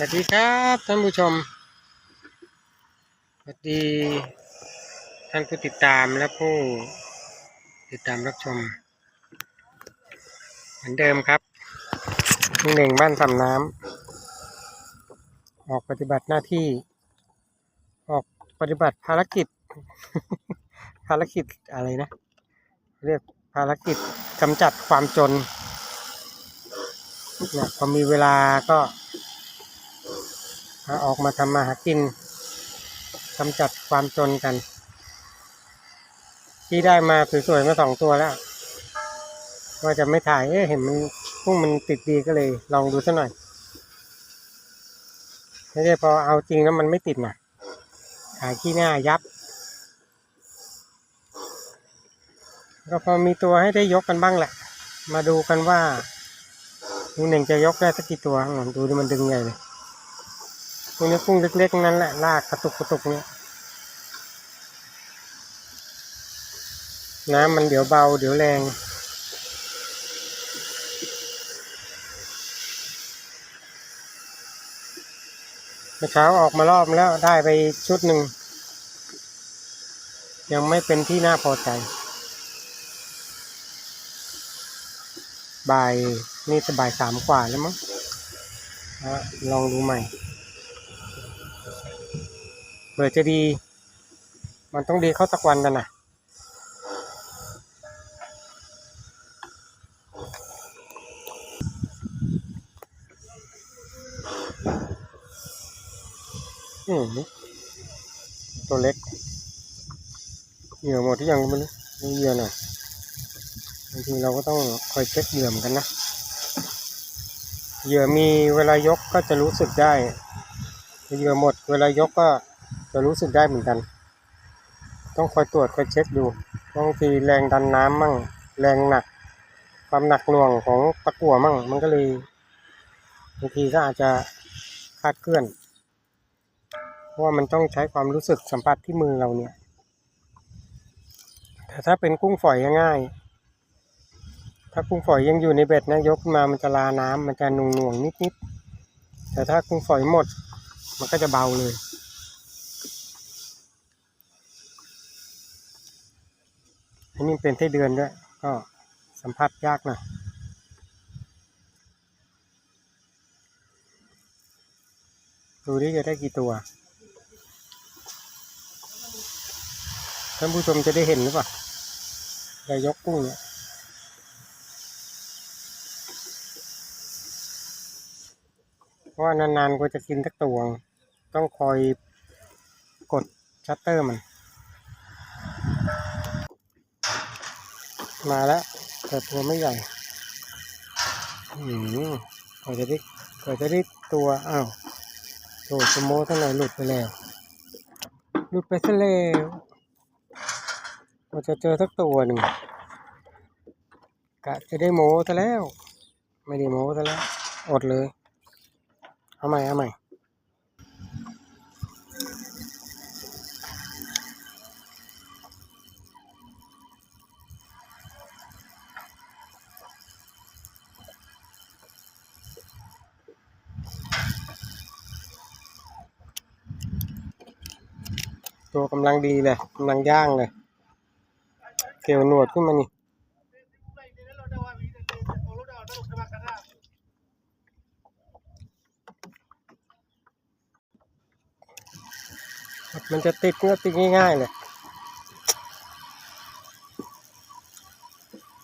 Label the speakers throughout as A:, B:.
A: สวัสดีครับท่านผู้ชม สวัสดีท่านผู้ติดตามและผู้ติดตามรับชม เหมือนเดิมครับลุงเหน่งบ้านสำน้ำออกปฏิบัติหน้าที่ ออกปฏิบัติภารกิจ ภารกิจอะไรนะ เรียกภารกิจกำจัดความจนเนี่ยพอมีเวลาก็ ออกมาทำมาหากินกำจัดความจนกัน ที่ได้มาสวยๆมาสองตัวแล้วว่าจะไม่ถ่ายเอ๊เห็นมันพุ่งมันติดดีก็เลย ลองดูสักหน่อยไม่ได้พอเอาจริงแล้วมันไม่ติดน่ะถ่ายขี้หน้ายับ ก็พอมีตัวให้ได้ยกกันบ้างแหละ มาดูกันว่าลุงหนึ่งจะยกได้สักกี่ตัวหลังดูดิมันดึงใหญ่เลย พวกนี้กุ้งเล็กๆนั่นแหละลากกระตุกกระตุกเนี่ยน้ำมันเดี๋ยวเบาเดี๋ยวแรงเมื่อเช้าออกมารอบแล้วได้ไปชุดหนึ่ง ยังไม่เป็นที่น่าพอใจ บ่ายนี่จะบ่ายสามกว่าแล้วมั้งอะลองดูใหม่ ผื่อจะดี มันต้องดีเข้าสักวันกันนะอืมตัวเล็กเหยื่อหมดที่ยังไม่รู้เหยื่อหน่อยบางทีเราก็ต้องคอยเช็คเหยื่อมกันนะเหยื่อมีเวลายกก็จะรู้สึกได้เหยื่อหมดเวลายกก็ จะรู้สึกได้เหมือนกัน ต้องคอยตรวจคอยเช็คดูบางทีแรงดันน้ำมั่ง แรงหนัก ความหนักหน่วงของตะกั่วมั่ง มันก็เลยบางทีก็อาจจะคลาดเคลื่อน เพราะว่ามันต้องใช้ความรู้สึกสัมผัสที่มือเราเนี่ย แต่ถ้าเป็นกุ้งฝอยง่ายถ้ากุ้งฝอยยังอยู่ในเบ็ดนะยกขึ้นมามันจะลาน้ำมันจะหน่งหน่วงๆนิดๆแต่ถ้ากุ้งฝอยหมด มันก็จะเบาเลย นนี้เป็นไส้เดือนด้วย ก็สัมผัสยากหน่อยดูดิจะได้กี่ตัว ท่านผู้ชมจะได้เห็นหรือเปล่าได้ยกกุ้งเนี่ยเพราะว่านานๆก็จะกินสักตัว ต้องคอยกดชัตเตอร์มัน มาแล้วแต่ตัวไม่ใหญ่อืมกว่าจะได้กว่าจะได้ตัวอ้าวโถสโมเท่าไหร่หลุดไปแล้ว หลุดไปซะแล้วกว่าจะเจอสักตัวหนึ่งกะจะได้โมซะแล้ว ไม่ได้โมซะแล้ว อดเลย เอาใหม่เอาใหม่ ตัวกำลังดีเลยกำลังย่างเลยเกลียวหนวดขึ้นมานี่มันจะติดก็ติดง่ายๆเลย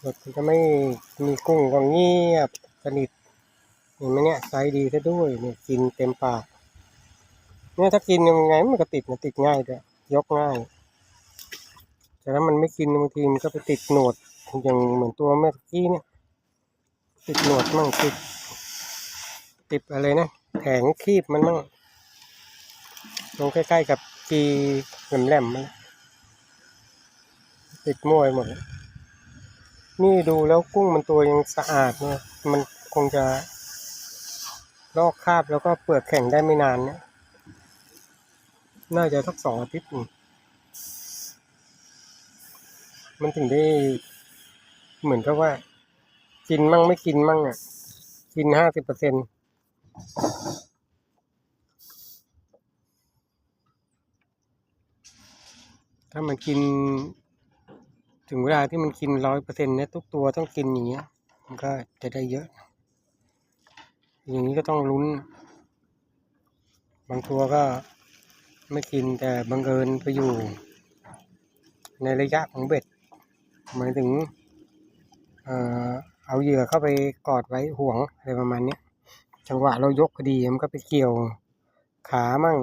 A: รถมันจะไม่มีกุ้งก็เงียบสนิทเห็นไหมเนี่ยไซส์ดีซะด้วยเนี่ยกินเต็มปากเนี่ยถ้ากินยังไงมันก็ติดมันติดง่ายด้วย ยกง่าย แต่ถ้ามันไม่กินบางทีมันก็ไปติดหนวดอย่างเหมือนตัวเมื่อกี้เนี่ย ติดหนวดมั่งติด ติดอะไรนะแผงคีบมันมั่งตรงใกล้ๆกับกีแหลมๆมันติดมั่วไปหมด นี่ดูแล้วกุ้งมันตัวยังสะอาดเนี่ยมันคงจะลอกคราบแล้วก็เปลือกแข็งได้ไม่นานเนี่ย น่าจะทักสองอาทิตย์มันถึงได้ เหมือนกับว่า กินมั่งไม่กินมั่งอะ กินห้าสิบเปอร์เซ็นต์ถ้ามันกิน ถึงเวลาที่มันกินร้อยเปอร์เซ็นต์เนี่ยทุกตัวต้องกินอย่างเงี้ย มันก็จะได้เยอะ อย่างนี้ก็ต้องลุ้น บางตัวก็ ไม่กินแต่บังเอิญไปอยู่ ในระยะของเบ็ดหมายถึงเอาเหยื่อเข้าไปกอดไว้ห่วงอะไรประมาณนี้จังหวะเรายกพอดีมันก็ไปเกี่ยวขามั่ง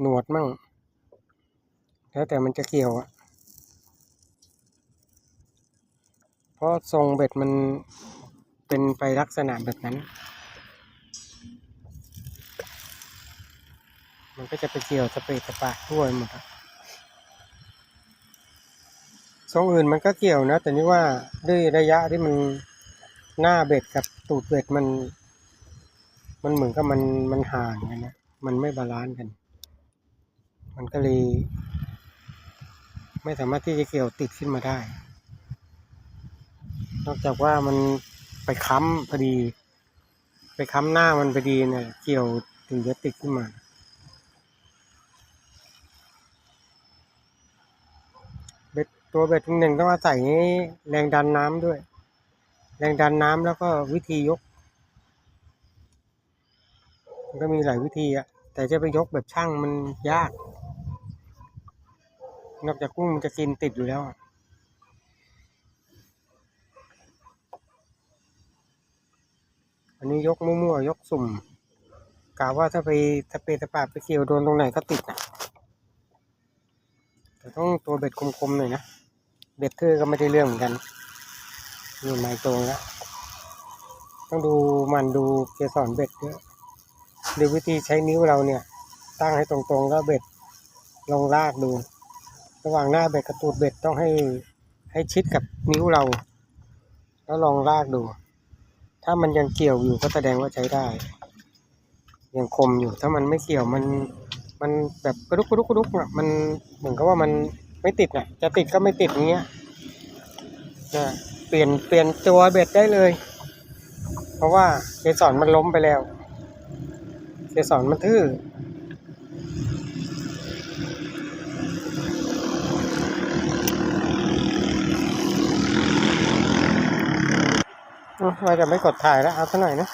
A: หนวดมั่ง แล้วแต่มันจะเกี่ยวอะเพราะทรงเบ็ดมันเป็นไปลักษณะแบบนั้น มันก็จะไปเกี่ยวสเปรดสปะทั่วหมดอะทรงอื่นมันก็เกี่ยวนะ แต่นี่ว่าด้วยระยะที่มันหน้าเบ็ดกับตูดเบ็ดมัน มันเหมือนกับมันมันห่างกันนะ มันไม่บาลานซ์กัน มันก็เลยไม่สามารถที่จะเกี่ยวติดขึ้นมาได้ นอกจากว่ามันไปค้ำพอดี ไปค้ำหน้ามันพอดีเนี่ยเกี่ยวถึงจะติดขึ้นมา เบ็ด ตัวเบ็ดหนึ่งต้องอาศัยแรงดันน้ำด้วย แรงดันน้ำแล้วก็วิธียก มันก็มีหลายวิธีอะแต่จะไปยกแบบช่างมันยาก นอกจากกุ้งมันจะกินติดอยู่แล้วอะอันนี้ยกมั่วๆยกสุ่มกะว่าถ้าไปสเปรย์สปาไปเกี่ยวโดนตรงไหนก็ติดอะแต่ต้องตัวเบ็ดคมๆหน่อยนะ เบ็ดเทอร์ก็ไม่ได้เรื่องเหมือนกันนี่ไม้ตรงแล้วต้องดูมันดูเกสรเบ็ดด้วยดูวิธีใช้นิ้วเราเนี่ย ตั้งให้ตรงๆแล้วเบ็ดลองลากดู ระหว่างหน้าเบ็ดกับตูดเบ็ดต้องให้ให้ชิดกับนิ้วเรา แล้วลองลากดู ถ้ามันยังเกี่ยวอยู่ก็แสดงว่าใช้ได้ยังคมอยู่ถ้ามันไม่เกี่ยวมันมันแบบกระดุกกระดุกกระดุกอะมันเหมือนกับว่ามัน ไม่ติดอะจะติดก็ไม่ติดอย่างเงี้ยจะเปลี่ยนเปลี่ยนตัวเบ็ดได้เลย เพราะว่าเกสรมันล้มไปแล้วเกสรมันทื่อว่าจะไม่กดถ่ายแล้วเอาซะหน่อยนะ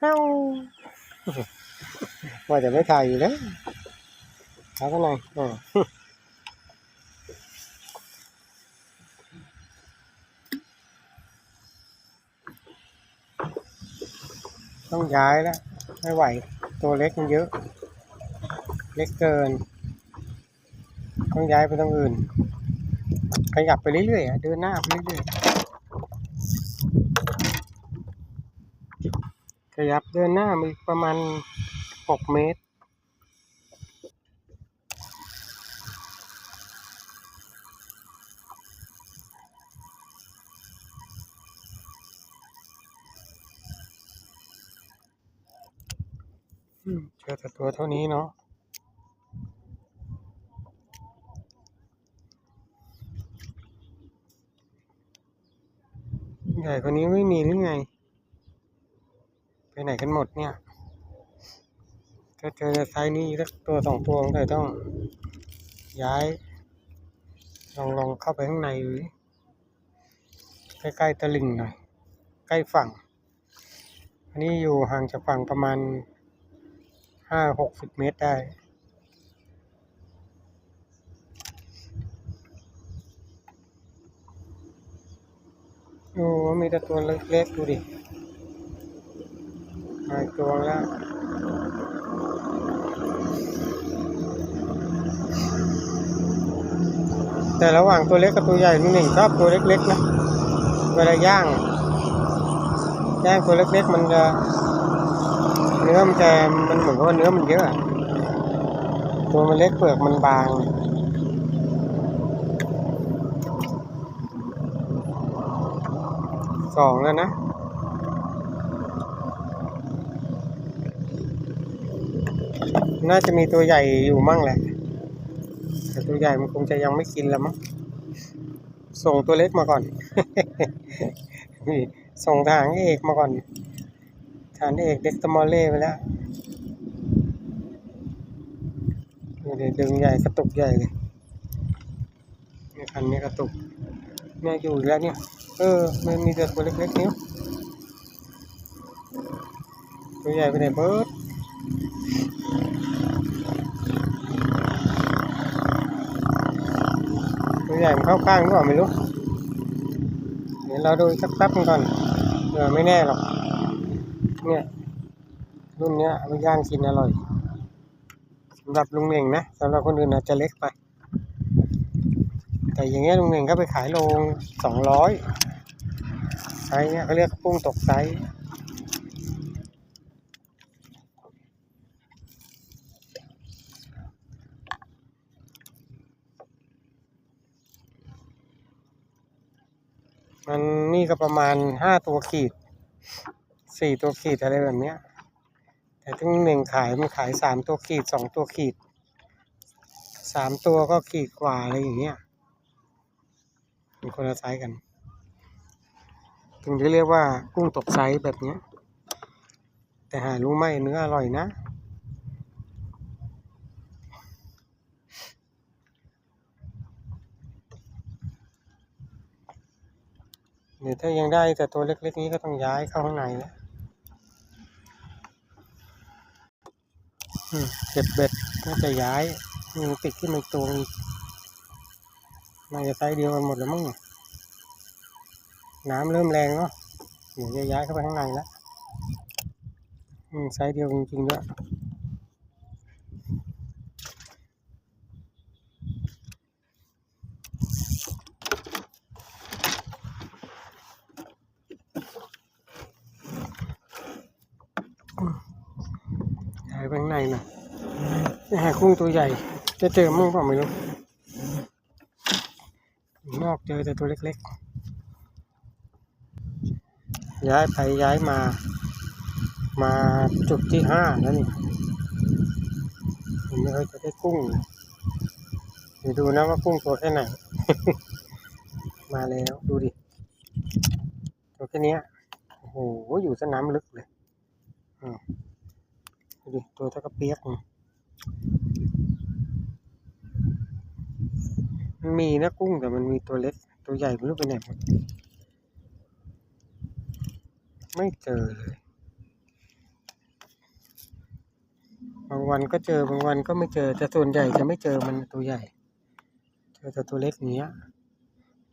A: เอ้าว่าจะไม่ถ่ายอยู่แล้ว เอาซะหน่ออ่าต้องย้ายแล้ว ไม่ไหว ตัวเล็กมันเยอะ เล็กเกิน ต้องย้ายไปตรงอื่น ขยับไปเรื่อยๆเดินหน้าไปเรื่อยๆขยับเดินหน้ามาอีกประมาณหกเมตร อืมเจอแต่ตัวเท่านี้เนาะใหญ่กว่านี้ไม่มีหรือไง ไปไหนกันหมดเนี่ยถ้าเจอไซส์นี้สักตัวสองตัวก็ต้อง ย้าย ลองลองเข้าไปข้างในดูดิใกล้ๆตะลิ่งหน่อย ใกล้ฝั่ง อันนี้อยู่ห่างจากฝั่งประมาณ ห้าหกสิบเมตรได้ โอ้มีแต่ตัวเล็กๆดูดิมาอีกตัวแล้วแต่ระหว่างตัวเล็กกับตัวใหญ่ลุงหนึ่งชอบตัวเล็กๆนะเวลาย่างย่างตัวเล็กๆมันจะ เนื้อมันจะมันเหมือนกับว่าเนื้อมันเยอะตัวมันเล็กเปลือกมันบางสองแล้วนะน่าจะมีตัวใหญ่อยู่มั่งแหละ แต่ตัวใหญ่มันคงจะยังไม่กินแล้วมั้ง ส่งตัวเล็กมาก่อน ส่งทางเอกมาก่อน ทหารเอกเด็กตมอลเล่ไปแล้วนี่เลยดึงใหญ่กระตุกใหญ่เลยนี่คันนี้กระตุกเนี่ยอยู่แล้วเนี่ย เออ มันมีแต่ตัวเล็กๆนิ้วตัวใหญ่ไปไหนเบิร์ดตัวใหญ่มันเข้าข้างหรือเปล่าไม่รู้ เดี๋ยวเราดูอีกสักแป๊บนึงก่อนเออไม่แน่หรอก เนี่ยรุ่นเนี้ยเอาไปย่างกินอร่อยสำหรับลุงเน่งนะสำหรับคนอื่นอาจจะเล็กไป แต่อย่างเงี้ยลุงเน่งก็ไปขายโลสองร้อยไซส์เนี้ยเขาเรียกกุ้งตกไซส์มันนี่ก็ประมาณห้าตัวขีด สี่ตัวขีดอะไรแบบเนี้ย แต่ที่ลุงเน่งขายมันขายสามตัวขีดสองตัวขีดสามตัวก็ขีดกว่าอะไรอย่างเงี้ยเป็นคนละไซส์กัน ถึงจะเรียกว่ากุ้งตกไซส์แบบเนี้ย แต่หารู้ไหมเนื้ออร่อยนะเดี๋ยวถ้ายังได้แต่ตัวเล็กๆนี้ก็ต้องย้ายเข้าข้างในแล้วอืม เก็บเบ็ดก็จะย้ายมีติดขึ้นมาตัวอีกน่าจะไซส์เดียวกันหมดแล้วมั้งน้ำเริ่มแรงเนาะเดี๋ยวจะย้ายเข้าไปข้างในแล้วไซส์เดียวจริงๆด้วยย้ายไปข้างในหน่อยจะหากุ้งตัวใหญ่ จะเจอมั้งเปล่าไม่รู้นอกเจอแต่ตัวเล็กๆ ย้ายไปย้ายมา มาจุดที่ห้าแล้วนี่ผมไม่เคยจะได้กุ้งเดี๋ยวดูนะว่ากุ้งตัวแค่ไหน มาแล้วดูดิ ตัวแค่นี้โอ้โห อยู่สนามลึกเลย อืม ดูตัวเท่ากระเปียกมันมีนะกุ้งแต่มันมีตัวเล็ก ตัวใหญ่ไม่รู้ไปไหนหมดไม่เจอเลยบางวันก็เจอบางวันก็ไม่เจอแต่ส่วนใหญ่จะไม่เจอมันตัวใหญ่ เจอแต่ตัวเล็กอย่างเนี้ย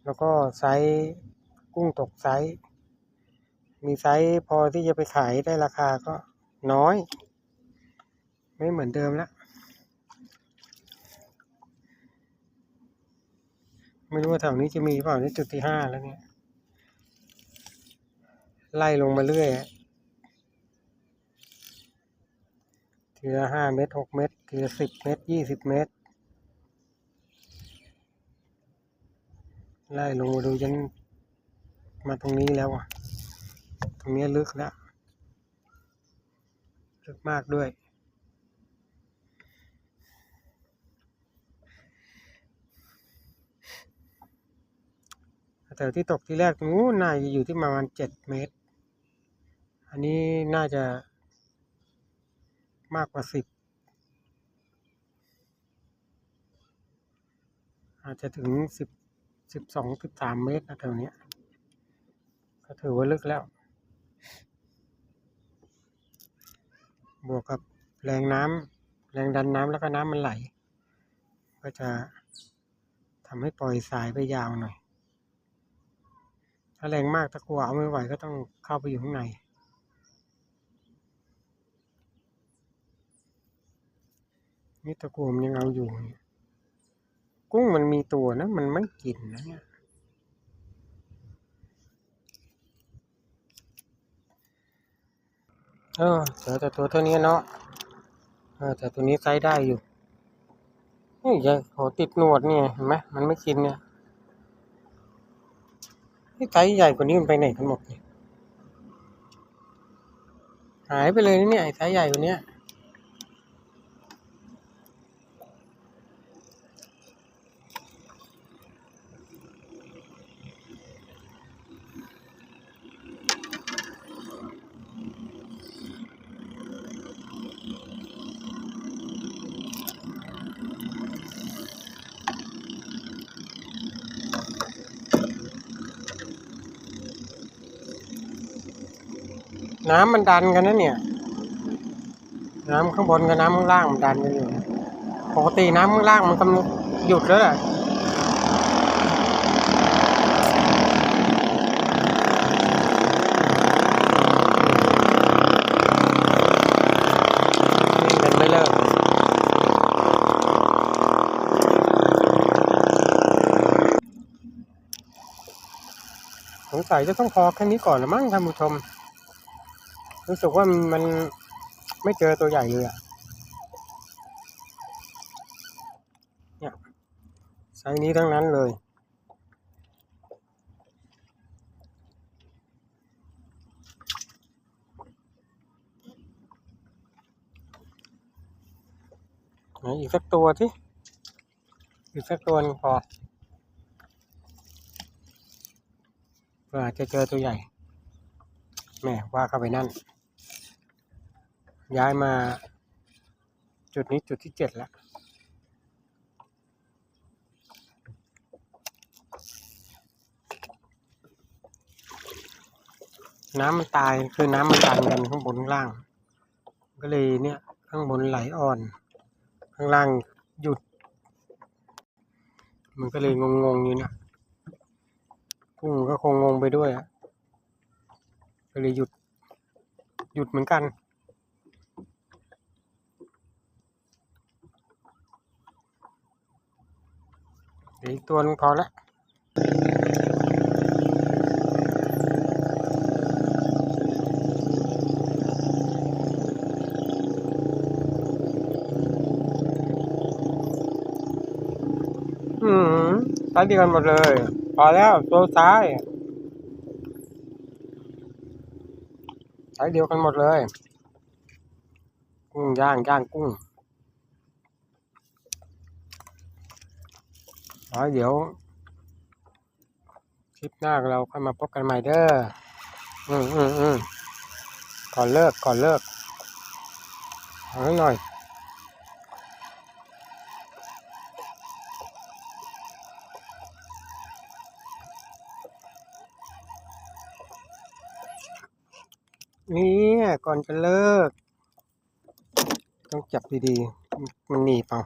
A: แล้วก็ไซส์กุ้งตกไซส์มีไซส์พอที่จะไปขายได้ราคาก็น้อย ไม่เหมือนเดิมแล้วไม่รู้ว่าแถวนี้จะมีเปล่านี่จุดที่ห้าแล้วเนี่ย ไล่ลงมาเรื่อยทีละห้าเมตรหกเมตรทีละสิบเมตรยี่สิบเมตร ไล่ลงมาดูจนมาตรงนี้แล้วอะ ตรงนี้ลึกแล้ว ลึกมากด้วย แต่ที่ตกที่แรกนู้นน่าจะอยู่ที่ประมาณเจ็ดเมตร อันนี้น่าจะมากกว่าสิบอาจจะถึงสิบสิบสองสิบสามเมตรนะแถวเนี้ยก็ถือว่าลึกแล้ว บวกกับแรงน้ำแรงดันน้ำแล้วก็น้ำมันไหล ก็จะทำให้ปล่อยสายไปยาวหน่อย ถ้าแรงมากตะกัวเอาไม่ไหวก็ต้องเข้าไปอยู่ข้างในนี่ตะกัวมันยังเอาอยู่ กุ้งมันมีตัวนะ มันไม่กินนะเนี่ยเออเจอแต่ตัวเท่านี้เนาะเออแต่ตัวนี้ไซส์ได้อยู่นี่ใหญ่โหติดหนวดเนี่ยเห็นไหมมันไม่กินเนี่ย ไซส์ใหญ่กว่านี้มันไปไหนกันหมดเนี่ยหายไปเลยนะเนี่ยไอ้ไซส์ใหญ่กว่านี้ น้ำมันดันกันนะเนี่ย น้ำข้างบนกับน้ำข้างล่างมันดันกันอยู่ปกติน้ำข้างล่างมันกำลังหยุดแล้วแหละมันไม่เลิกสงสัยจะต้องพอแค่นี้ก่อนละมั้งท่านผู้ชม รู้สึกว่ามันไม่เจอตัวใหญ่เลยอะเนี่ยไซส์นี้ทั้งนั้นเลยไหนอีกสักตัวที่อีกสักตัวนึงพอเพื่อจะเจอตัวใหญ่แม่ว่าเข้าไปนั่น ย้ายมา จุดนี้จุดที่เจ็ดแล้วน้ำมันตายคือน้ำมันดันกันข้างบนข้างล่าง ก็เลยเนี่ย ข้างบนไหลอ่อน ข้างล่างหยุด มันก็เลยงงๆอยู่เนี่ยกุ้งก็คงงงไปด้วยอะก็เลยหยุด หยุดเหมือนกัน เดี๋ยว อีกตัวนึงพอและอืมไซส์เดียวกันหมดเลย พอแล้วตัวซ้ายไซส์เดียวกันหมดเลย กุ้งย่างย่างกุ้ง อ๋อเดี๋ยว คลิปหน้าเราค่อยมาพบกันใหม่เด้อ อืมอืมอืมก่อนเลิกก่อนเลิกเอาหน่อยนี่ก่อนจะเลิก ต้องจับดีๆ มันหนีบเอา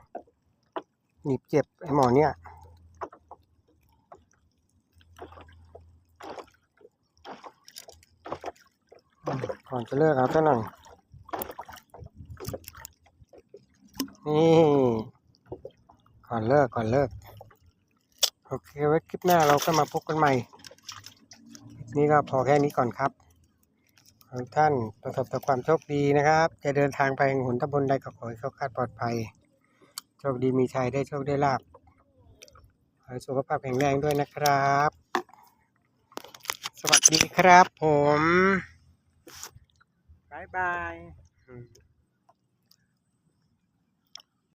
A: หนีบเจ็บไอ้หมอเนี่ย อืม ก่อนจะเลิกเอาซะหน่อย นี่ ก่อนเลิกก่อนเลิก โอเคไว้คลิปหน้าเราก็มาพบกันใหม่ คลิปนี้ก็พอแค่นี้ก่อนครับขอให้ท่านประสบแต่ความโชคดีนะครับ จะเดินทางไปแห่งหนตำบลใดก็ขอให้เขาคาดปลอดภัย โชคดีมีชัยได้โชคได้ลาบขอให้สุขภาพแข็งแรงด้วยนะครับ สวัสดีครับผม บายบาย